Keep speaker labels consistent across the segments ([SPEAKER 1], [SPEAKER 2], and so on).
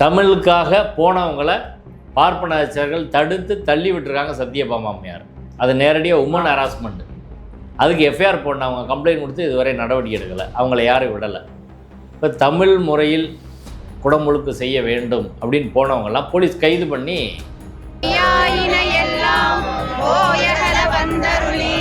[SPEAKER 1] தமிழுக்காக போனவங்கள பார்ப்பனாச்சார்கள் தடுத்து தள்ளி விட்டுருக்காங்க சத்யபாமா அம்மையார் அது நேரடியாக உமன் ஹராஸ்மெண்ட் அதுக்கு எஃப்ஐஆர் போட்டவங்க கம்ப்ளைண்ட் கொடுத்து இதுவரை நடவடிக்கை எடுக்கலை. அவங்கள யாரும் விடலை. இப்போ தமிழ் முறையில் குடமுழுக்கு செய்ய வேண்டும் அப்படின்னு போனவங்கெல்லாம் போலீஸ் கைது பண்ணி
[SPEAKER 2] வந்தருளி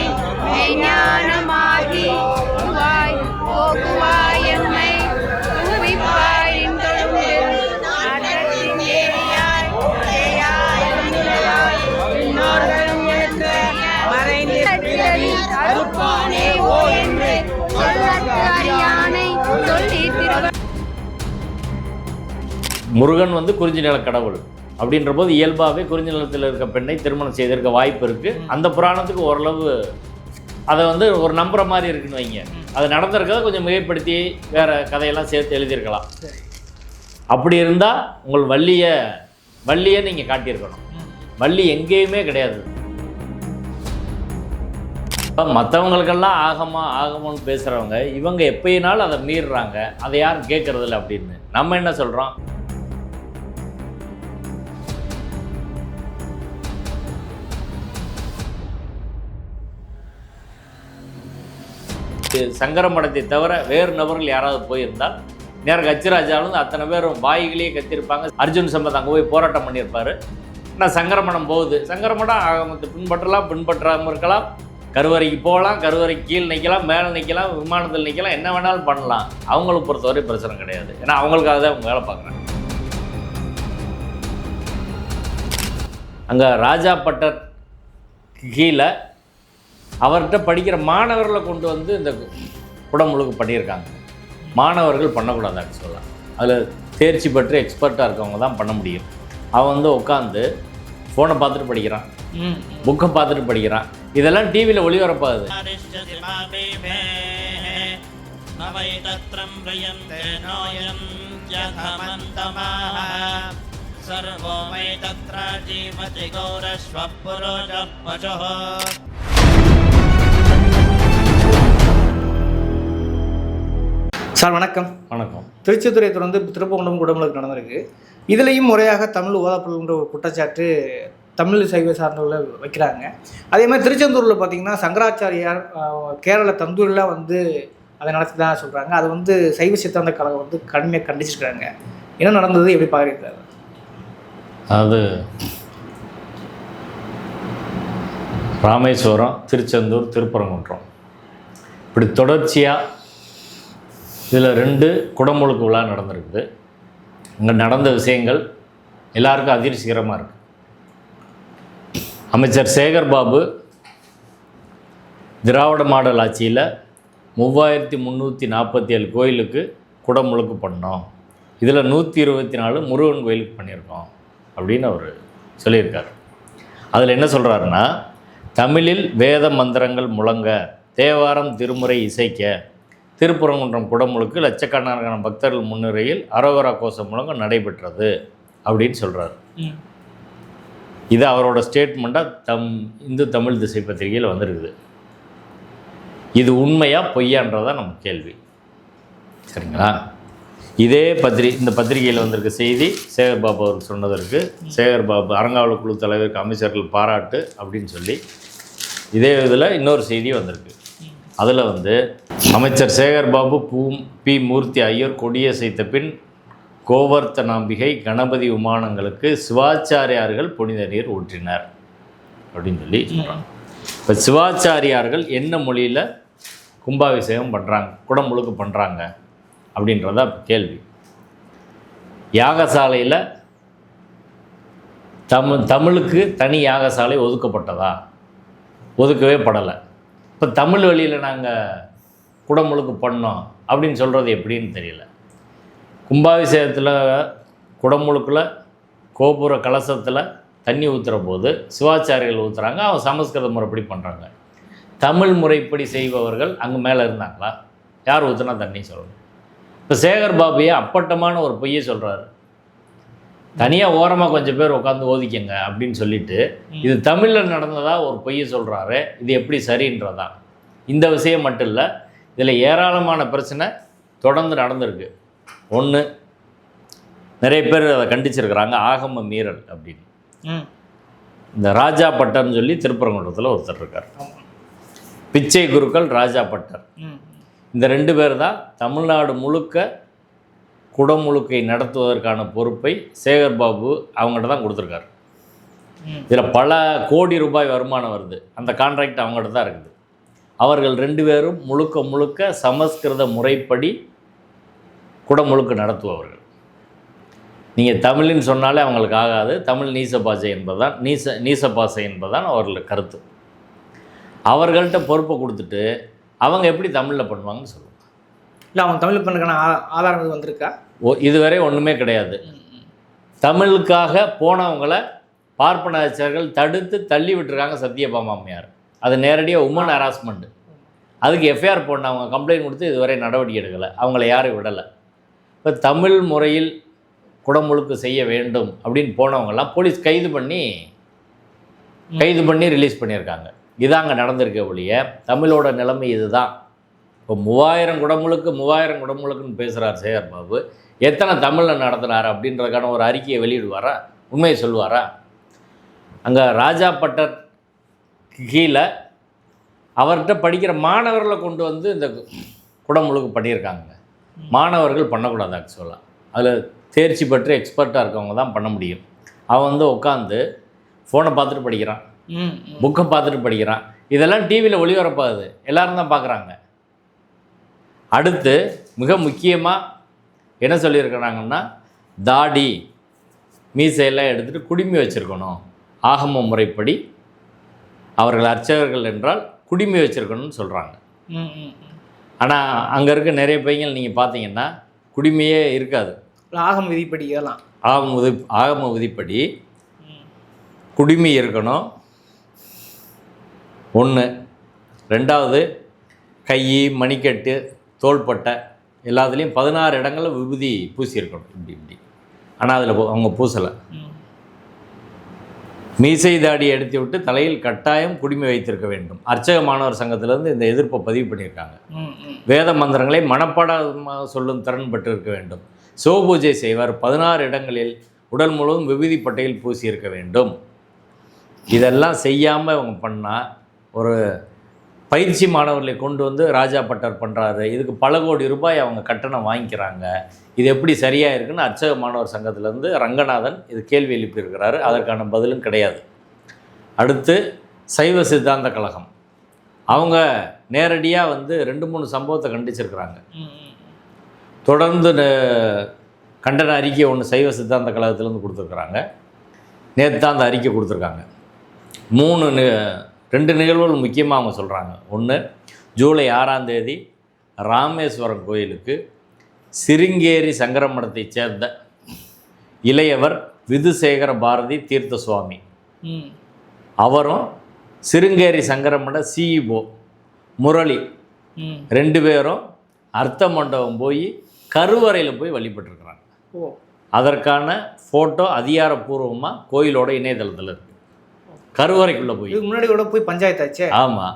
[SPEAKER 1] முருகன் வந்து குறிஞ்சி நில கடவுள் அப்படின்ற போது இயல்பாகவே குறிஞ்சி நிலத்தில் இருக்க பெண்ணை திருமணம் செய்திருக்க வாய்ப்பு இருக்குது அந்த புராணத்துக்கு ஓரளவு அதை வந்து ஒரு நம்புற மாதிரி இருக்குன்னு வைங்க. அது நடந்திருக்கதை கொஞ்சம் மிகைப்படுத்தி வேற கதையெல்லாம் சேர்த்து எழுதியிருக்கலாம். அப்படி இருந்தால் உங்கள் வள்ளியை வள்ளியை நீங்கள் காட்டியிருக்கணும். வள்ளி எங்கேயுமே கிடையாது. இப்போ மற்றவங்களுக்கெல்லாம் ஆகமா ஆகமான்னு பேசுகிறவங்க இவங்க எப்பயினாலும் அதை மீறுறாங்க. அதை யாரும் கேட்கறதில்ல அப்படின்னு. நம்ம என்ன சொல்கிறோம் சங்கர மடத்தை தவிர வேறு நபர்கள் யாராவது போயிருந்தால் நேரம் கச்சிராஜாலும் அத்தனை பேரும் வாய்களையே கத்திருப்பாங்க அர்ஜுன் சம்பத் அங்கே போய் போராட்டம் பண்ணியிருப்பாரு. ஆனால் சங்கரமடம் போகுது. சங்கரமடம் ஆகமத்தை பின்பற்றலாம் பின்பற்றாமல் இருக்கலாம். கருவறைக்கு போகலாம் கருவறைக்கு கீழ் நிற்கலாம் மேலே நிற்கலாம் விமானத்தில் நிற்கலாம் என்ன வேணாலும் பண்ணலாம். அவங்களை பொறுத்தவரை பிரச்சனை கிடையாது. ஏன்னா அவங்களுக்காக தான் அவங்க வேலை பார்க்குறாங்க. அங்கே ராஜா பட்டர் கீழே அவர்கிட்ட படிக்கிற மாணவர்களை கொண்டு வந்து இந்த குடமுழுக்கு பண்ணியிருக்காங்க மாணவர்கள் பண்ணக்கூடாது ஆக்சுவலாக அதில் தேர்ச்சி பெற்று எக்ஸ்பர்ட்டாக இருக்கவங்க தான் பண்ண முடியும் அவன் வந்து உட்காந்து ஃபோனை பார்த்துட்டு படிக்கிறான் புக்கை பார்த்துட்டு படிக்கிறான் இதெல்லாம் டிவியில் ஒளிபரப்பாகுது
[SPEAKER 3] हरिष्यति मामेभेः न वै तत्रं म्रियन्ते नोऽयं यथमन्तमाः सर्वो वै तत्र जीवति गौरश्वः पुरोजः पशुः
[SPEAKER 4] சார் வணக்கம்.
[SPEAKER 1] வணக்கம்.
[SPEAKER 4] திருச்சித்துறை தொடர்ந்து திருப்பகுண்டம் குடமுழுக்கு நடந்திருக்கு. இதுலேயும் முறையாக தமிழ் ஓதப்படுகின்ற ஒரு குற்றச்சாட்டு தமிழ் சைவ சார்ந்தவர்கள் வைக்கிறாங்க. அதே மாதிரி திருச்செந்தூரில் பார்த்தீங்கன்னா சங்கராச்சாரியார் கேரள தந்தூரில் வந்து அதை நடத்தி தான் சொல்கிறாங்க அது வந்து சைவ சித்தாந்த கழகம் வந்து கடுமையாக கண்டிச்சிருக்காங்க. என்ன நடந்தது? எப்படி பார்க்குறீங்க
[SPEAKER 1] அது ராமேஸ்வரம் திருச்செந்தூர் திருப்பரங்குன்றம். இப்படி தொடர்ச்சியாக இதில் ரெண்டு குடமுழுக்கு விழா நடந்திருக்குது. இங்கே நடந்த விஷயங்கள் எல்லாருக்கும் அதிர்ச்சிகரமாக இருக்குது அமைச்சர் சேகர் பாபு திராவிட மாடல் ஆட்சியில் மூவாயிரத்தி முந்நூற்றி நாற்பத்தி ஏழு கோயிலுக்கு குடமுழுக்கு பண்ணோம். இதில் நூற்றி இருபத்தி நாலு முருகன் கோயிலுக்கு பண்ணியிருக்கோம் அப்படின்னு அவர் சொல்லியிருக்கார். அதில் என்ன சொல்கிறாருன்னா தமிழில் வேத மந்திரங்கள் முழங்க தேவாரம் திருமுறை இசைக்க திருப்புறங்குன்றம் குடமுழுக்கு லட்சக்கணக்கான பக்தர்கள் முன்னிலையில் அரோகரா கோஷம் முழங்க நடைபெற்றது அப்படின்னு சொல்கிறார் இது அவரோட ஸ்டேட்மெண்ட்டாக தம் இந்து தமிழ் திசை பத்திரிகையில் வந்திருக்குது. இது உண்மையா பொய்யான்றதா நம்ம கேள்வி. சரிங்களா? இதே பத்திரி இந்த பத்திரிகையில் வந்திருக்க செய்தி சேகர் பாபு அவருக்கு சொன்னதற்கு சேகர் பாபு அறங்காவலர் குழு தலைவருக்கு அமைச்சர்கள் பாராட்டு அப்படின்னு சொல்லி இதே இதில் இன்னொரு செய்தி வந்திருக்கு. அதில் வந்து அமைச்சர் சேகர் பாபு பூ பி. மூர்த்தி ஐயர் கொடியசைத்த பின் கோவர்த்தனாம்பிகை கணபதி விமானங்களுக்கு சிவாச்சாரியார்கள் புனித நீர் ஊற்றினர் அப்படின்னு சொல்லி சொல்கிறாங்க இப்போ சிவாச்சாரியார்கள் என்ன மொழியில் கும்பாபிஷேகம் பண்ணுறாங்க குடம் முழுக்க பண்ணுறாங்க அப்படின்றதா கேள்வி. யாகசாலையில் தமிழ் தமிழுக்கு தனி யாகசாலை ஒதுக்கப்பட்டதா? ஒதுக்கவே படலை. இப்போ தமிழ் வழியில் நாங்கள் குடமுழுக்கு பண்ணோம் அப்படின்னு சொல்கிறது எப்படின்னு தெரியல. கும்பாபிஷேகத்தில் குடமுழுக்கில் கோபுர கலசத்தில் தண்ணி ஊற்றுற போது சிவாச்சாரிகள் ஊற்றுறாங்க அவன் சமஸ்கிருத முறைப்படி பண்ணுறாங்க தமிழ் முறைப்படி செய்பவர்கள் அங்கே மேலே இருந்தாங்களா? யார் ஊற்றுனா தண்ணி சொல்லணும் இப்போ சேகர் பாபுயே அப்பட்டமான ஒரு பொய்யை சொல்கிறாரு தனியாக ஓரமாக கொஞ்சம் பேர் உட்காந்து ஓதிக்கங்க அப்படின்னு சொல்லிட்டு இது தமிழில் நடந்ததா ஒரு பொய்யை சொல்கிறாரு இது எப்படி சரின்றதா? இந்த விஷயம் மட்டும் இல்லை இதில் ஏராளமான பிரச்சனை தொடர்ந்து நடந்திருக்கு. ஒன்று நிறைய பேர் அதை கண்டிச்சிருக்கிறாங்க ஆகம மீறல் அப்படின்னு. இந்த ராஜா பட்டர்னு சொல்லி திருப்பரங்குன்றத்தில் ஒருத்தர் இருக்கார். பிச்சை குருக்கள் ராஜா பட்டர். இந்த ரெண்டு பேர் தான் தமிழ்நாடு முழுக்க குடமுழுக்கை நடத்துவதற்கான பொறுப்பை சேகர் பாபு அவங்கள்ட்ட தான் கொடுத்துருக்காரு. இதில் பல கோடி ரூபாய் வருமானம் வருது. அந்த கான்ட்ராக்ட் அவங்கள்ட்ட தான் இருக்குது. அவர்கள் ரெண்டு பேரும் முழுக்க முழுக்க சமஸ்கிருத முறைப்படி குடமுழுக்கு நடத்துபவர்கள். நீங்கள் தமிழ்னு சொன்னாலே அவங்களுக்கு ஆகாது. தமிழ் நீச பாஷை என்பதுதான் நீச நீச பாஷை என்பதுதான் அவர்களுக்கு கருத்து. அவர்கள்ட்ட பொறுப்பை கொடுத்துட்டு அவங்க எப்படி தமிழில் பண்ணுவாங்கன்னு சொல்லுவாங்க
[SPEAKER 4] இல்லை அவன் தமிழ் பண்ணுக்கான ஆ- ஆதாரம் இது வந்திருக்கா?
[SPEAKER 1] இதுவரை ஒன்றுமே கிடையாது. தமிழுக்காக போனவங்களை பார்ப்பனாச்சார்கள் தடுத்து தள்ளி விட்டுருக்காங்க சத்யபாமா அம்மையார் அது நேரடியாக உமன் ஹராஸ்மெண்ட் அதுக்கு எஃப்ஐஆர் போடணும். அவங்க கம்ப்ளைண்ட் கொடுத்து இதுவரை நடவடிக்கை எடுக்கலை. அவங்கள யாரும் விடலை. இப்போ தமிழ் முறையில் குடமுழுக்கு செய்ய வேண்டும் அப்படின்னு போனவங்கெல்லாம் போலீஸ் கைது பண்ணி கைது பண்ணி ரிலீஸ் பண்ணியிருக்காங்க. இதாங்க நடந்திருக்க ஒழிய தமிழோட நிலைமை இதுதான். இப்போ மூவாயிரம் குடமுழுக்கு மூவாயிரம் குடமுழுக்குன்னு பேசுகிறார் சேகர் பாபு. எத்தனை தமிழில் நடத்துனார் அப்படின்றதுக்கான ஒரு அறிக்கையை வெளியிடுவாரா? உண்மையை சொல்லுவாரா? அங்கே ராஜா பட்டர் கீழே அவர்கிட்ட படிக்கிற மாணவர்களை கொண்டு வந்து இந்த குடமுழுக்கு பண்ணியிருக்காங்க. மாணவர்கள் பண்ணக்கூடாது ஆக்சுவலாக அதில் தேர்ச்சி பெற்று எக்ஸ்பர்ட்டாக இருக்கவங்க தான் பண்ண முடியும். அவன் வந்து உட்காந்து ஃபோனை பார்த்துட்டு படிக்கிறான். புக்கை பார்த்துட்டு படிக்கிறான். இதெல்லாம் டிவியில் ஒளிபரப்பாகுது. எல்லாரும் தான் பார்க்குறாங்க. அடுத்து மிக முக்கியமாக என்ன சொல்லியிருக்கிறாங்கன்னா தாடி மீசையெல்லாம் எடுத்துகிட்டு குடுமி வச்சுருக்கணும். ஆகம முறைப்படி அவர்கள் அர்ச்சகர்கள் என்றால் குடுமி வச்சுருக்கணும்னு சொல்கிறாங்க. ஆனால் அங்கே இருக்க நிறைய பையங்கள் நீங்கள் பார்த்தீங்கன்னா குடிமையே இருக்காது.
[SPEAKER 4] ஆகம் விதிப்படி ஏலாம்
[SPEAKER 1] ஆகம உதி ஆகம விதிப்படி குடிமி இருக்கணும். ஒன்று ரெண்டாவது கை மணிக்கட்டு தோள்பட்டை எல்லாத்துலேயும் பதினாறு இடங்களில் விபூதி பூசியிருக்கணும். இப்படி இப்படி. ஆனால் அதில் அவங்க பூசலை. மீசை தாடி எடுத்து விட்டு தலையில் கட்டாயம் குடிமை வைத்திருக்க வேண்டும். அர்ச்சக மாணவர் சங்கத்திலேருந்து இந்த எதிர்ப்பை பதிவு பண்ணியிருக்காங்க. வேத மந்திரங்களை மனப்பாடமாக சொல்லும் திறன் பெற்று இருக்க வேண்டும். சிவபூஜை செய்வார் பதினாறு இடங்களில் உடல் முழுவதும் விபூதி பட்டையில் பூசி இருக்க வேண்டும். இதெல்லாம் செய்யாமல் இவங்க பண்ணால் ஒரு பயிற்சி மாணவர்களை கொண்டு வந்து ராஜா பட்டர் பண்ணுறாரு இதுக்கு பல கோடி ரூபாய் அவங்க கட்டணம் வாங்கிக்கிறாங்க. இது எப்படி சரியாக இருக்குன்னு அர்ச்சக மாணவர் சங்கத்திலேருந்து ரங்கநாதன் இது கேள்வி எழுப்பியிருக்கிறாரு. அதற்கான பதிலும் கிடையாது. அடுத்து சைவ சித்தாந்த கழகம். அவங்க நேரடியாக வந்து ரெண்டு மூணு சம்பவத்தை கண்டிச்சிருக்கிறாங்க. தொடர்ந்து கண்டன அறிக்கை ஒன்று சைவ சித்தாந்த கழகத்திலேருந்து கொடுத்துருக்குறாங்க. நேற்று தான் அந்த அறிக்கை கொடுத்துருக்காங்க. மூணு ரெண்டு நிகழ்வுகள் முக்கியமாக அவங்க சொல்கிறாங்க ஒன்று ஜூலை ஆறாம் தேதி ராமேஸ்வரம் கோயிலுக்கு சிருங்கேரி சங்கரமடத்தைச் சேர்ந்த இளையவர் விதுசேகர பாரதி தீர்த்த சுவாமி அவரும் சிருங்கேரி சங்கரமட சிஇஓ முரளி.
[SPEAKER 4] ம்.
[SPEAKER 1] ரெண்டு பேரும் அர்த்த மண்டபம் போய் கருவறையில் போய் வழிபட்டிருக்கிறாங்க. அதற்கான ஃபோட்டோ அதிகாரப்பூர்வமாக கோயிலோட இணையதளத்தில் இருக்குது கருவறைக்குள்ளே போய்.
[SPEAKER 4] முன்னாடி கூட போய் பஞ்சாயத்தாச்சே
[SPEAKER 1] ஆமாம்.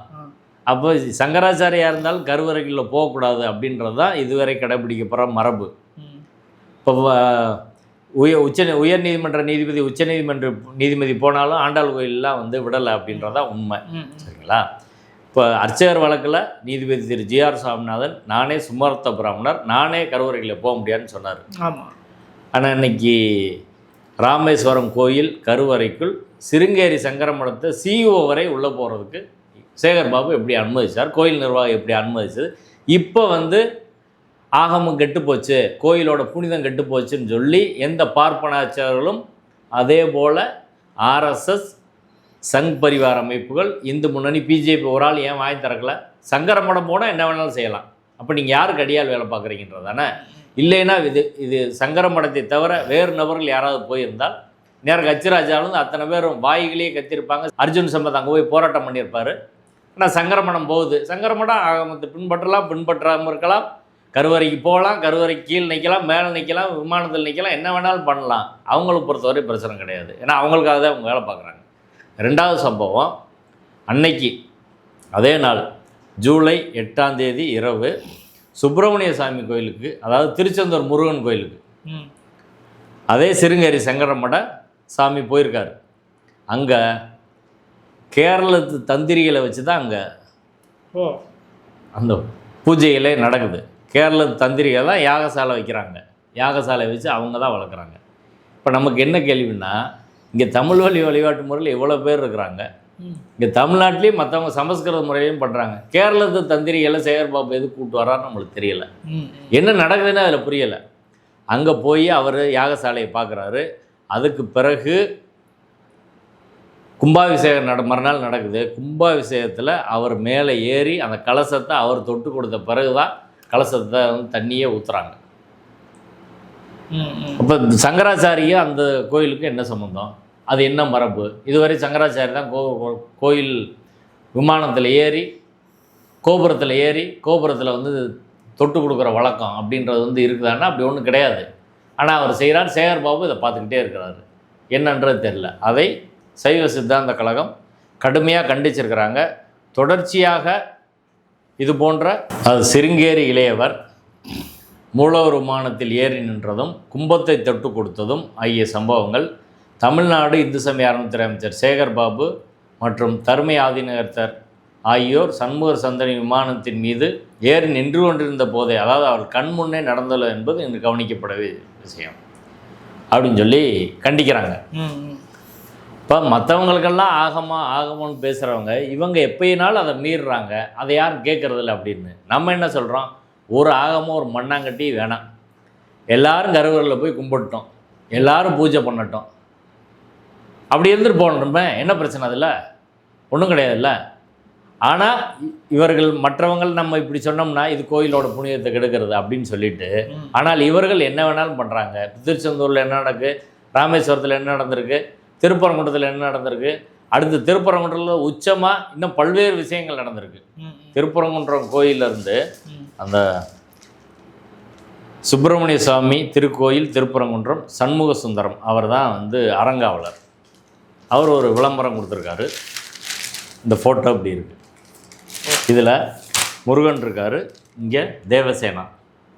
[SPEAKER 1] அப்போ சங்கராச்சாரியா இருந்தாலும் கருவறைக்குள்ளே போகக்கூடாது அப்படின்றது தான் இதுவரை கடைபிடிக்கப்படுற மரபு. இப்போ உய உச்ச உயர் நீதிமன்ற நீதிபதி உச்சநீதிமன்ற நீதிபதி போனாலும் ஆண்டாள் கோயிலெலாம் வந்து விடலை அப்படின்றது தான் உண்மை. சரிங்களா? இப்போ அர்ச்சகர் வழக்கில் நீதிபதி திரு ஜிஆர் சுவாமிநாதன் நானே சுமர்த்த பிராமணர் நானே கருவறைகளை போக முடியாதுன்னு சொன்னார்.
[SPEAKER 4] ஆமாம்
[SPEAKER 1] ஆனால் இன்னைக்கு ராமேஸ்வரம் கோயில் கருவறைக்குள் சிருங்கேரி சங்கரமடத்தை சிஇஓ வரை உள்ளே போகிறதுக்கு சேகர் பாபு எப்படி அனுமதிச்சார்? கோயில் நிர்வாகம் எப்படி அனுமதிச்சது? இப்போ வந்து ஆகமும் கெட்டு போச்சு கோயிலோட புனிதம் கெட்டு போச்சுன்னு சொல்லி எந்த பார்ப்பனாச்சாரர்களும் அதே போல் ஆர்எஸ்எஸ் சங் பரிவார அமைப்புகள் இந்து முன்னணி பிஜேபி ஒரு ஆள் ஏன் வாங்கி திறக்கல? சங்கரமடம் போனால் என்ன வேணாலும் செய்யலாம். அப்போ நீங்கள் யாருக்கு அடியால் வேலை பார்க்குறீங்கன்றதானே? இல்லைன்னா இது இது சங்கரமடத்தை தவிர வேறு நபர்கள் யாராவது போயிருந்தால் நேரம் கச்சிராஜாலும் அத்தனை பேரும் வாய்களையே கத்திருப்பாங்க. அர்ஜுன் சம்பத் அங்கே போய் போராட்டம் பண்ணியிருப்பார். ஆனால் சங்கரமடம் போகுது. சங்கரமடம் ஆகமத்தை பின்பற்றலாம் பின்பற்றாமல் இருக்கலாம். கருவறைக்கு போகலாம் கருவறைக்கு கீழ் நிற்கலாம் மேலே நிற்கலாம் விமானத்தில் நிற்கலாம் என்ன வேணாலும் பண்ணலாம். அவங்கள பொறுத்தவரை பிரச்சனை கிடையாது. ஏன்னா அவங்களுக்காக தான் அவங்க வேலை பார்க்குறாங்க. ரெண்டாவது சம்பவம் அன்னைக்கு அதே நாள் ஜூலை எட்டாம் தேதி இரவு சுப்பிரமணிய சாமி கோயிலுக்கு அதாவது திருச்செந்தூர் முருகன் கோயிலுக்கு. அதே சிருங்கேரி சங்கரமட சாமி போயிருக்காரு. அங்கே கேரளத்து தந்திரிகளை வச்சு தான் அங்கே அந்த பூஜைகளே நடக்குது. கேரள தந்திரிகள் தான் யாகசாலை வைக்கிறாங்க. யாகசாலை வச்சு அவங்க தான் வளர்க்குறாங்க. இப்போ நமக்கு என்ன கேள்வின்னா இங்கே தமிழ் வழி வழிபாட்டு முறையில் எவ்வளோ பேர் இருக்கிறாங்க. இங்கே தமிழ்நாட்டிலையும் மற்றவங்க சமஸ்கிருத முறையிலையும் பண்ணுறாங்க கேரளத்து தந்திரிகளை சேகர் பாபு எதுக்கு கூப்பிட்டு வரான்னு நம்மளுக்கு தெரியல. என்ன நடக்குதுன்னு அதில் புரியலை. அங்கே போய் அவர் யாகசாலையை பார்க்குறாரு. அதுக்கு பிறகு கும்பாபிஷேகம் நட மறுநாள் நடக்குது. கும்பாபிஷேகத்தில் அவர் மேலே ஏறி அந்த கலசத்தை அவர் தொட்டு கொடுத்த பிறகு தான் கலசத்தை வந்து தண்ணியே ஊற்றுறாங்க அப்போ சங்கராச்சாரியும் அந்த கோயிலுக்கு என்ன சம்மந்தம் அது என்ன மரபு? இதுவரை சங்கராச்சாரி தான் கோ கோயில் விமானத்தில் ஏறி கோபுரத்தில் ஏறி கோபுரத்தில் வந்து தொட்டு கொடுக்குற வழக்கம் அப்படின்றது வந்து இருக்குதான்னா அப்படி ஒன்றும் கிடையாது. ஆனால் அவர் செய்கிறார் சேகர் பாபு இதை பார்த்துக்கிட்டே இருக்கிறாரு. என்னன்றது தெரில அதை சைவ சித்தாந்த கழகம் கடுமையாக கண்டிச்சிருக்கிறாங்க. தொடர்ச்சியாக இது போன்ற அது சிருங்கேரி இளையவர் மூலவர் விமானத்தில் ஏறி நின்றதும் கும்பத்தை தொட்டு கொடுத்ததும் ஆகிய சம்பவங்கள் தமிழ்நாடு இந்து சமய அறநிலையத்துறை அமைச்சர் சேகர் பாபு மற்றும் தருமை ஆதிநகர்த்தர் ஆகியோர் சண்முகர் சந்தனி விமானத்தின் மீது ஏறி நின்று கொண்டிருந்த போதே அதாவது அவர் கண் முன்னே நடந்தது என்பது இன்று கவனிக்கப்பட வே- விஷயம். அப்படின்னு சொல்லி கண்டிக்கிறாங்க. இப்போ மற்றவங்களுக்கெல்லாம் ஆகமா ஆகமோன்னு பேசுகிறவங்க இவங்க எப்பயினாலும் அதை மீறுறாங்க. அதை யாரும் கேட்குறதில்ல அப்படின்னு. நம்ம என்ன சொல்கிறோம் ஒரு ஆகமோ ஒரு மண்ணாங்கட்டி வேணாம். எல்லாரும் கருவறையில் போய் கும்பிட்டோம் எல்லாரும் பூஜை பண்ணட்டும். அப்படி இருந்துட்டு போகணுமே. என்ன பிரச்சனை அதில்? ஒன்றும் கிடையாதுல்ல? ஆனால் இவர்கள் மற்றவங்கள் நம்ம இப்படி சொன்னோம்னா இது கோயிலோட புனிதத்தை கெடுக்கிறது அப்படின்னு சொல்லிட்டு. ஆனால் இவர்கள் என்ன வேணாலும் பண்ணுறாங்க திருச்செந்தூரில் என்ன நடக்கு? ராமேஸ்வரத்தில் என்ன நடந்திருக்கு? திருப்பரங்குன்றத்தில் என்ன நடந்திருக்கு? அடுத்து திருப்பரங்குன்றத்தில் உச்சமாக இன்னும் பல்வேறு விஷயங்கள் நடந்திருக்கு. திருப்பரங்குன்றம் கோயிலிருந்து அந்த சுப்பிரமணிய சுவாமி திருக்கோயில் திருப்பரங்குன்றம் சண்முக சுந்தரம் அவர் தான் வந்து அறங்காவலர். அவர் ஒரு விளம்பரம் கொடுத்துருக்காரு. இந்த ஃபோட்டோ இப்படி இருக்குது இதில் முருகன் இருக்கார் இங்கே தேவசேனா.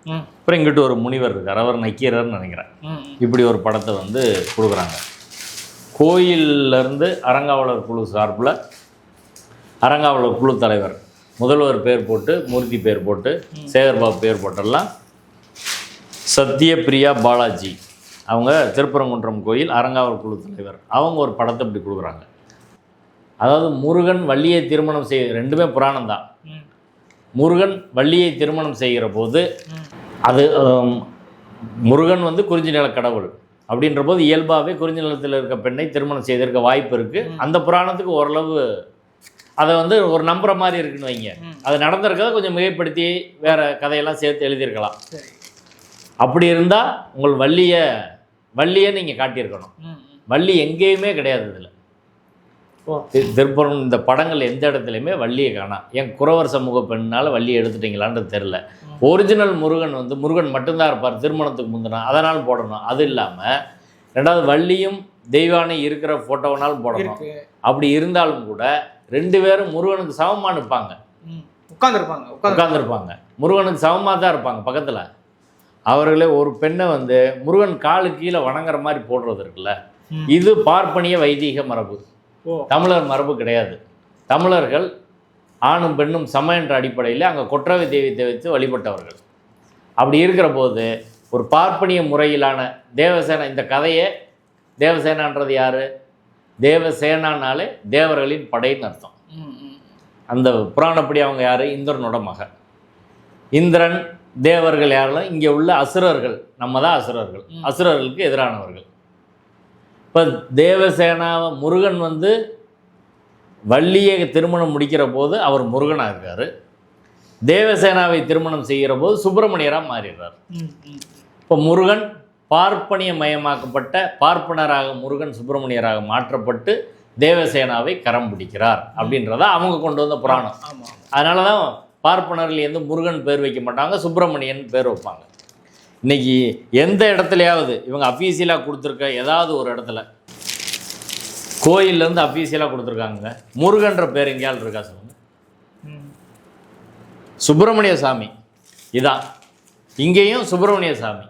[SPEAKER 1] அப்புறம் இங்கிட்டு ஒரு முனிவர் இருக்கார் அவர் நக்கீரர்னு நினைக்கிறேன். இப்படி ஒரு படத்தை வந்து கொடுக்குறாங்க. கோயிலிருந்து அறங்காவலர் குழு சார்பில் அறங்காவலர் குழு தலைவர். முதல்வர் பேர் போட்டு மூர்த்தி பேர் போட்டு சேகர்பாபு பேர் போட்டெல்லாம் சத்யபிரியா பாலாஜி. அவங்க திருப்பரங்குன்றம் கோயில் அறங்காவலர் குழு தலைவர். அவங்க ஒரு படத்தை இப்படி கொடுக்குறாங்க. அதாவது முருகன் வள்ளியை திருமணம் செய்ய ரெண்டுமே புராணம் தான் முருகன் வள்ளியை திருமணம் செய்கிற போது அது முருகன் வந்து குறிஞ்சி நில கடவுள். அப்படின்ற போது இயல்பாகவே குறிஞ்சி நிலத்தில் இருக்க பெண்ணை திருமணம் செய்திருக்க வாய்ப்பு இருக்குது அந்த புராணத்துக்கு ஓரளவு அதை வந்து ஒரு நம்புற மாதிரி இருக்குன்னு வைங்க. அது நடந்திருக்கதை கொஞ்சம் மிகைப்படுத்தி வேற கதையெல்லாம் சேர்த்து எழுதியிருக்கலாம். அப்படி இருந்தால் உங்கள் வள்ளியை வள்ளியை நீங்கள் காட்டியிருக்கணும். வள்ளி எங்கேயுமே கிடையாது இதில். திருப்புறம் இந்த படங்கள் எந்த இடத்துலையுமே வள்ளியை காணாம் ஏன் குறவர் சமூக பெண்ணால் வள்ளியை எடுத்துட்டீங்களான்றது தெரில ஒரிஜினல் முருகன் வந்து முருகன் மட்டும்தான் இருப்பார் திருமணத்துக்கு முந்தினா. அதனால் போடணும். அது இல்லாமல் ரெண்டாவது வள்ளியும் தெய்வானை இருக்கிற ஃபோட்டோவனாலும் போடணும். அப்படி இருந்தாலும் கூட ரெண்டு பேரும் முருகனுக்கு சமமாக நிற்பாங்க
[SPEAKER 4] ம். உட்காந்துருப்பாங்க உட்காந்து
[SPEAKER 1] உட்காந்துருப்பாங்க முருகனுக்கு சமமாக தான் இருப்பாங்க பக்கத்தில். அவர்களே ஒரு பெண்ணை வந்து முருகன் காலு கீழே வணங்குற மாதிரி போடுறது இருக்குல்ல. இது பார்ப்பனிய வைதீக மரபு. தமிழர் மரபு கிடையாது. தமிழர்கள் ஆணும் பெண்ணும் சம என்ற அடிப்படையில் அங்கே கொற்றவை தெய்வத்தை வைத்து வழிபட்டவர்கள். அப்படி இருக்கிற போது ஒரு பார்ப்பனிய முறையிலான தேவசேனா இந்த கதையே தேவசேனான்றது யார்? தேவசேனானாலே தேவர்களின் படைன்னு அர்த்தம். அந்த புராணப்படி அவங்க யார்? இந்திரனோட மகன். இந்திரன் தேவர்கள் யாரெல்லாம் இங்கே உள்ள அசுரர்கள். நம்ம தான் அசுரர்கள். அசுரர்களுக்கு எதிரானவர்கள். இப்போ தேவசேனா முருகன் வந்து வள்ளியை திருமணம் முடிக்கிற போது அவர் முருகனாக இருக்கார் தேவசேனாவை திருமணம் செய்கிற போது சுப்பிரமணியராக மாறிடுறார் இப்போ முருகன் பார்ப்பனிய மயமாக்கப்பட்ட பார்ப்பனராக முருகன் சுப்பிரமணியராக மாற்றப்பட்டு தேவசேனாவை கரம் பிடிக்கிறார் அப்படின்றத அவங்க கொண்டு வந்த புராணம். அதனால தான் பார்ப்பனர்கள் எந்த முருகன் பேர் வைக்க மாட்டாங்க சுப்பிரமணியன் பேர் வைப்பாங்க. இன்னைக்கு எந்த இடத்துலையாவது இவங்க அஃபீஷியலாக கொடுத்துருக்க ஏதாவது ஒரு இடத்துல கோயில்லேருந்து அஃபீஷியலாக கொடுத்துருக்காங்க. முருகன்ற பேர் எங்கேயாவது இருக்கா சொல்லுங்க. சுப்பிரமணிய சாமி. இதான். இங்கேயும் சுப்பிரமணிய சாமி.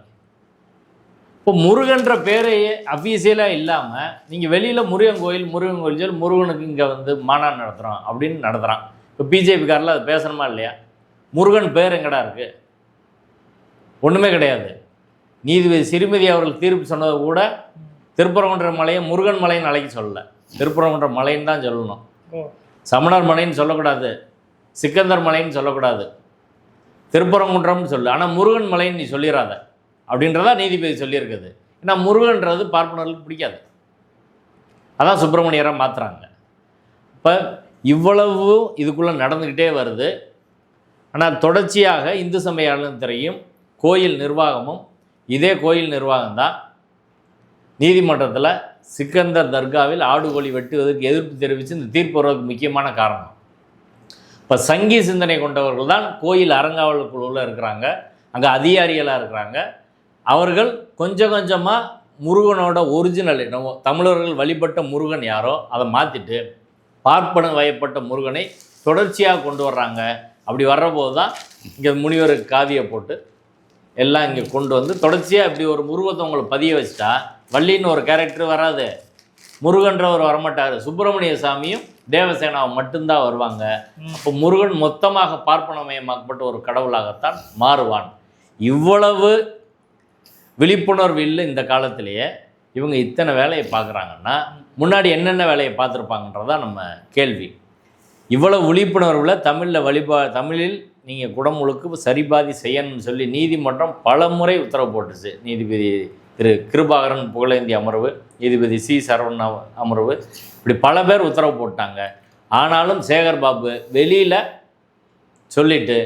[SPEAKER 1] இப்போ முருகன்ற பேரையே அஃபீஷியலாக இல்லாமல் நீங்கள் வெளியில் முருகன் கோயில் முருகன் கோயில் சொல்லி முருகனுக்கு இங்கே வந்து மாநாடு நடத்துகிறோம் அப்படின்னு நடத்துகிறான் இப்போ பிஜேபிக்காரில் அது பேசணுமா இல்லையா? முருகன் பேர் எங்கடா இருக்குது ஒன்றுமே கிடையாது. நீதிபதி சிறுமதி அவர்கள் தீர்ப்பு சொன்னது கூட திருப்பரங்குன்ற மலையை முருகன் மலைன்னு அழைக்க சொல்லலை. திருப்பரங்குன்ற மலைன்னு தான் சொல்லணும். சமணர் மலைன்னு சொல்லக்கூடாது. சிக்கந்தர் மலைன்னு சொல்லக்கூடாது. திருப்பரங்குன்றம்னு சொல்லு. ஆனால் முருகன் மலைன்னு நீ சொல்லிடாத அப்படின்றதா நீதிபதி சொல்லியிருக்குது. ஏன்னா முருகன்றது பார்ப்பனர்களுக்கு பிடிக்காது. அதான் சுப்பிரமணியராக மாற்றுறாங்க இப்போ இவ்வளவு இதுக்குள்ளே நடந்துக்கிட்டே வருது. ஆனால் தொடர்ச்சியாக இந்து சமய அறநிலையத்துறையும் கோயில் நிர்வாகமும் இதே கோயில் நிர்வாகம் தான் நீதிமன்றத்தில் சிக்கந்தர் தர்காவில் ஆடு கோழி வெட்டுவதற்கு எதிர்ப்பு தெரிவித்து இந்த தீர்ப்பு வருவதற்கு முக்கியமான காரணம். இப்போ சங்கி சிந்தனை கொண்டவர்கள் தான் கோயில் அறங்காவல் குழுவில் இருக்கிறாங்க. அங்கே அதிகாரிகளாக இருக்கிறாங்க. அவர்கள் கொஞ்சம் கொஞ்சமாக முருகனோட ஒரிஜினல் நம்ம தமிழர்கள் வழிபட்ட முருகன் யாரோ அதை மாற்றிட்டு பார்ப்பன வயப்பட்ட முருகனை தொடர்ச்சியாக கொண்டு வர்றாங்க. அப்படி வர்றபோது தான் இங்கே முனிவருக்கு காவியை போட்டு எல்லாம் இங்கே கொண்டு வந்து தொடர்ச்சியாக இப்படி ஒரு உருவத்தை உங்களை பதிய வச்சுட்டா வள்ளின்னு ஒரு கேரக்டர் வராது. முருகன்றவர் வரமாட்டார். சுப்பிரமணிய சாமியும் தேவசேனாவும் மட்டும்தான் வருவாங்க. அப்போ முருகன் மொத்தமாக பார்ப்பனமயமாக்கப்பட்ட ஒரு கடவுளாகத்தான் மாறுவான். இவ்வளவு விழிப்புணர்வு இல்லை இந்த காலத்திலேயே. இவங்க இத்தனை வேலையை பார்க்குறாங்கன்னா முன்னாடி என்னென்ன வேலையை பார்த்துருப்பாங்கன்றதான் நம்ம கேள்வி. இவ்வளவு விழிப்புணர்வில் தமிழில் வழிபா தமிழில் நீங்கள் குடமுழுக்கு சரிபாதி செய்யணும்னு சொல்லி நீதிமன்றம் பல முறை உத்தரவு போட்டுச்சு. நீதிபதி திரு கிருபாகரன் புகழேந்தி அமர்வு நீதிபதி சி சரவணன் அமர்வு இப்படி பல பேர் உத்தரவு போட்டாங்க. ஆனாலும் சேகர் பாபு வெளியில் சொல்லிட்டு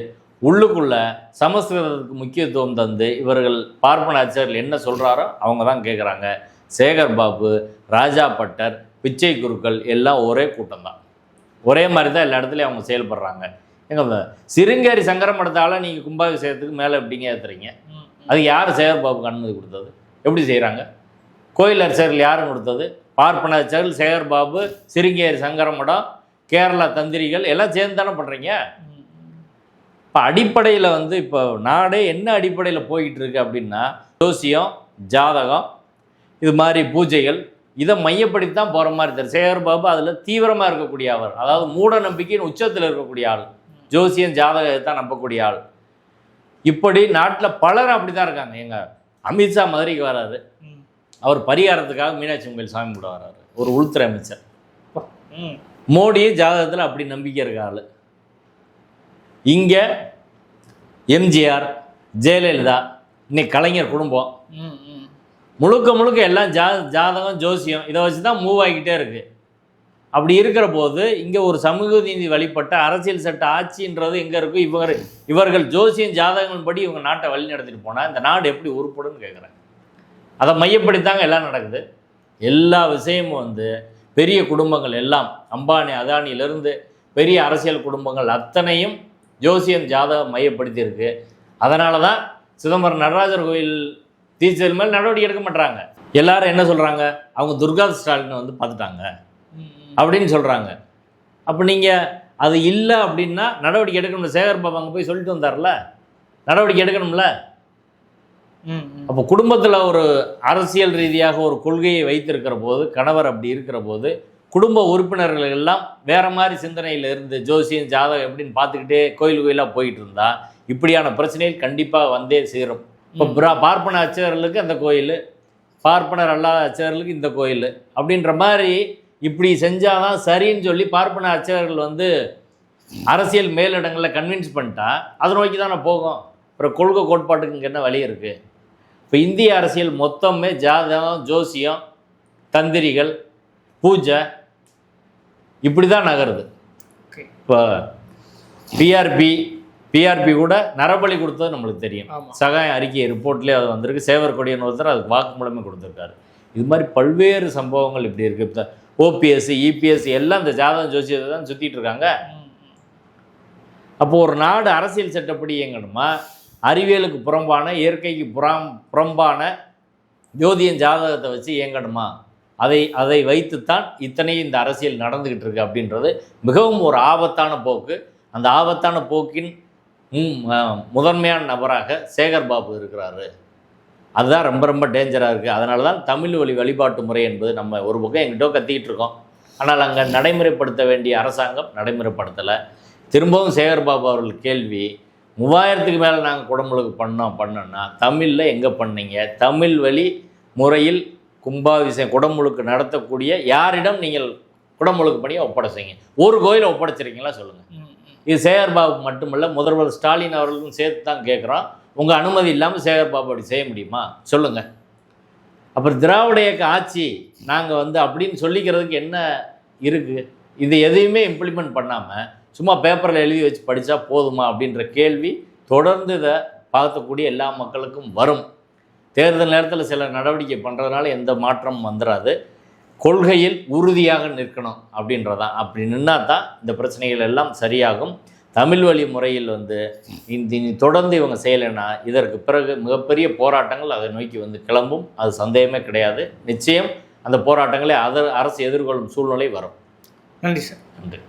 [SPEAKER 1] உள்ளுக்குள்ள சமஸ்கிருதத்துக்கு முக்கியத்துவம் தந்து இவர்கள் பார்ப்பன என்ன சொல்கிறாரோ அவங்க தான் கேட்குறாங்க சேகர் பாபு ராஜா பட்டர் பிச்சை குருக்கள் எல்லாம் ஒரே கூட்டம் தான். ஒரே மாதிரி தான் எல்லா இடத்துலையும் அவங்க செயல்படுறாங்க. எங்க சிருங்கேரி சங்கரம் மடத்தால நீங்கள் கும்பாபிஷேகத்துக்கு மேலே எப்படிங்க ஏற்றுறீங்க அது யார் சேகர் பாபுக்கு அனுமதி கொடுத்தது? எப்படி செய்கிறாங்க கோயில் அரசர்கள் யாரும் கொடுத்தது? பார்ப்பன அர்ச்சகர்கள் சேகர் பாபு சிருங்கேரி சங்கர மடம் கேரளா தந்திரிகள் எல்லாம் சேர்ந்து தானே பண்ணுறீங்க இப்போ அடிப்படையில் வந்து இப்போ நாடே என்ன அடிப்படையில் போய்கிட்டு இருக்கு அப்படின்னா ஜோசியம் ஜாதகம் இது மாதிரி பூஜைகள் இதை மையப்படுத்தி தான் போகிற மாதிரி தெரியும் சேகர் பாபு அதில் தீவிரமாக இருக்கக்கூடிய அவர். அதாவது மூட நம்பிக்கையின் உச்சத்தில் இருக்கக்கூடிய ஆள். ஜோசியம் ஜாதகத்தை தான் நம்பக்கூடிய ஆள். இப்படி நாட்டில் பலர் அப்படி தான் இருக்காங்க எங்கள் அமித்ஷா மதுரைக்கு வராரு. அவர் பரிகாரத்துக்காக மீனாட்சி கோயில் சாமி கூட வராரு. ஒரு உள்துறை அமைச்சர்.
[SPEAKER 4] ம்.
[SPEAKER 1] மோடி ஜாதகத்தில் அப்படி நம்பிக்கை இருக்க ஆள். இங்கே எம்ஜிஆர் ஜெயலலிதா இன்னைக்கு கலைஞர் குடும்பம். முழுக்க முழுக்க எல்லாம் ஜா ஜாதகம் ஜோசியம் இதை வச்சு தான் மூவ் ஆகிக்கிட்டே இருக்குது அப்படி இருக்கிற போது இங்கே ஒரு சமூக நீதி வழிபட்ட அரசியல் சட்ட ஆட்சின்றது எங்கே இருக்கும் இவர் இவர்கள் ஜோசியம் ஜாதகங்கள் படி இவங்க நாட்டை வழி நடத்திட்டு போனால் இந்த நாடு எப்படி உருப்படும்னு கேட்குறேன் அதை மையப்படுத்தாங்க எல்லாம் நடக்குது. எல்லா விஷயமும் வந்து பெரிய குடும்பங்கள் எல்லாம் அம்பானி அதானியிலிருந்து பெரிய அரசியல் குடும்பங்கள் அத்தனையும் ஜோசியம் ஜாதகம் மையப்படுத்தியிருக்கு. அதனால தான் சிதம்பரம் நடராஜர் கோயில் தீச்சல் மேல் நடவடிக்கை எடுக்க மாட்டாங்க எல்லாரும் என்ன சொல்கிறாங்க அவங்க துர்கா ஸ்டாலினை வந்து பார்த்துட்டாங்க. அப்படின்னு சொல்கிறாங்க அப்போ நீங்கள் அது இல்லை அப்படின்னா நடவடிக்கை எடுக்கணும் சேகர் பாபு அங்கே போய் சொல்லிட்டு வந்தார்ல. நடவடிக்கை எடுக்கணும்ல. அப்போ குடும்பத்தில் ஒரு அரசியல் ரீதியாக ஒரு கொள்கையை வைத்திருக்கிற போது கணவர் அப்படி இருக்கிற போது குடும்ப உறுப்பினர்கள் எல்லாம் வேற மாதிரி சிந்தனையில் இருந்து ஜோசியம் ஜாதகம் எப்படின்னு பார்த்துக்கிட்டே கோயில் கோயிலாக போயிட்டு இருந்தா இப்படியான பிரச்சனைகள் கண்டிப்பாக வந்தே சேரும். இப்போ பிரா பார்ப்பன அர்ச்சகர்களுக்கு அந்த கோயில் பார்ப்பனர் அல்லாத அர்ச்சகர்களுக்கு இந்த கோயில் அப்படின்ற மாதிரி இப்படி செஞ்சாதான் சரின்னு சொல்லி பார்ப்பன அர்ச்சகர்கள் வந்து அரசியல் மேலிடங்களில் கன்வின்ஸ் பண்ணிட்டா அதை நோக்கி தானே போகும். அப்புறம் கொள்கை கோட்பாட்டுக்கு இங்கே என்ன வழி இருக்குது இப்போ இந்திய அரசியல் மொத்தமே ஜாதகம் ஜோசியம் தந்திரிகள் பூஜை இப்படி தான் நகருது இப்போ பிஆர்பி பிஆர்பி கூட நரபலி கொடுத்தது நம்மளுக்கு தெரியும். சகாயம் அறிக்கை ரிப்போர்ட்லேயே அது வந்திருக்கு. சேவர் கொடியன் ஒருத்தர் அதுக்கு வாக்குமூலமே கொடுத்துருக்காரு. இது மாதிரி பல்வேறு சம்பவங்கள் இப்படி இருக்குது இப்போ ஓபிஎஸ் இபிஎஸ் எல்லாம் இந்த ஜாதகம் ஜோசியத்தை தான் சுற்றிட்டு இருக்காங்க.
[SPEAKER 4] அப்போது
[SPEAKER 1] அப்போ ஒரு நாடு அரசியல் சட்டப்படி இயங்கணுமா? அறிவியலுக்கு புறம்பான இயற்கைக்கு புறம் புறம்பான ஜோதியின் ஜாதகத்தை வச்சு இயங்கணுமா? அதை அதை வைத்துத்தான் இத்தனையும் இந்த அரசியல் நடந்துக்கிட்டு இருக்கு அப்படின்றது மிகவும் ஒரு ஆபத்தான போக்கு. அந்த ஆபத்தான போக்கின் முதன்மையான நபராக சேகர் பாபு இருக்கிறாரு. அதுதான் ரொம்ப ரொம்ப டேஞ்சராக இருக்குது அதனால தான் தமிழ் வழி வழிபாட்டு முறை என்பது நம்ம ஒரு பக்கம் எங்கிட்டோ கத்திக்கிட்டு இருக்கோம். ஆனால் அங்கே நடைமுறைப்படுத்த வேண்டிய அரசாங்கம் நடைமுறைப்படுத்தலை. திரும்பவும் சேகர் பாபு அவர்கள் கேள்வி மூவாயிரத்துக்கு மேலே நாங்கள் குடமுழுக்கு பண்ணோம் பண்ணோன்னா தமிழில் எங்கே பண்ணீங்க? தமிழ் வழி முறையில் கும்பாபிஷேகம் குடமுழுக்கு நடத்தக்கூடிய யாரிடம் நீங்கள் குடமுழுக்கு பண்ணி ஒப்படைச்சீங்க ஒரு கோயிலை ஒப்படைச்சிருக்கீங்களா சொல்லுங்கள். இது சேகர் பாபு மட்டுமல்ல முதல்வர் ஸ்டாலின் அவர்களுக்கும் சேர்த்து தான் கேட்குறோம். உங்கள் அனுமதி இல்லாமல் சேகர் பாபு அப்படி செய்ய முடியுமா? சொல்லுங்கள் அப்புறம் திராவிட இயக்க ஆட்சி நாங்கள் வந்து அப்படின்னு சொல்லிக்கிறதுக்கு என்ன இருக்குது இது எதையுமே இம்ப்ளிமெண்ட் பண்ணாமல் சும்மா பேப்பரில் எழுதி வச்சு படித்தா போதுமா அப்படின்ற கேள்வி தொடர்ந்து இதை பார்க்கக்கூடிய எல்லா மக்களுக்கும் வரும். தேர்தல் நேரத்தில் சில நடவடிக்கை பண்ணுறதுனால எந்த மாற்றமும் வந்துடாது கொள்கையில் உறுதியாக நிற்கணும் அப்படின்றதான். அப்படி நின்னா தான் இந்த பிரச்சனைகள் எல்லாம் சரியாகும். தமிழ் வழி முறையில் வந்து இந்த தொடர்ந்து இவங்க செய்யலைன்னா இதற்கு பிறகு மிகப்பெரிய போராட்டங்கள் அதை நோக்கி வந்து கிளம்பும். அது சந்தேகமே கிடையாது. நிச்சயம் அந்த போராட்டங்களை அதர் அரசு எதிர்கொள்ளும் சூழ்நிலை வரும்.
[SPEAKER 4] நன்றி சார்.
[SPEAKER 1] நன்றி.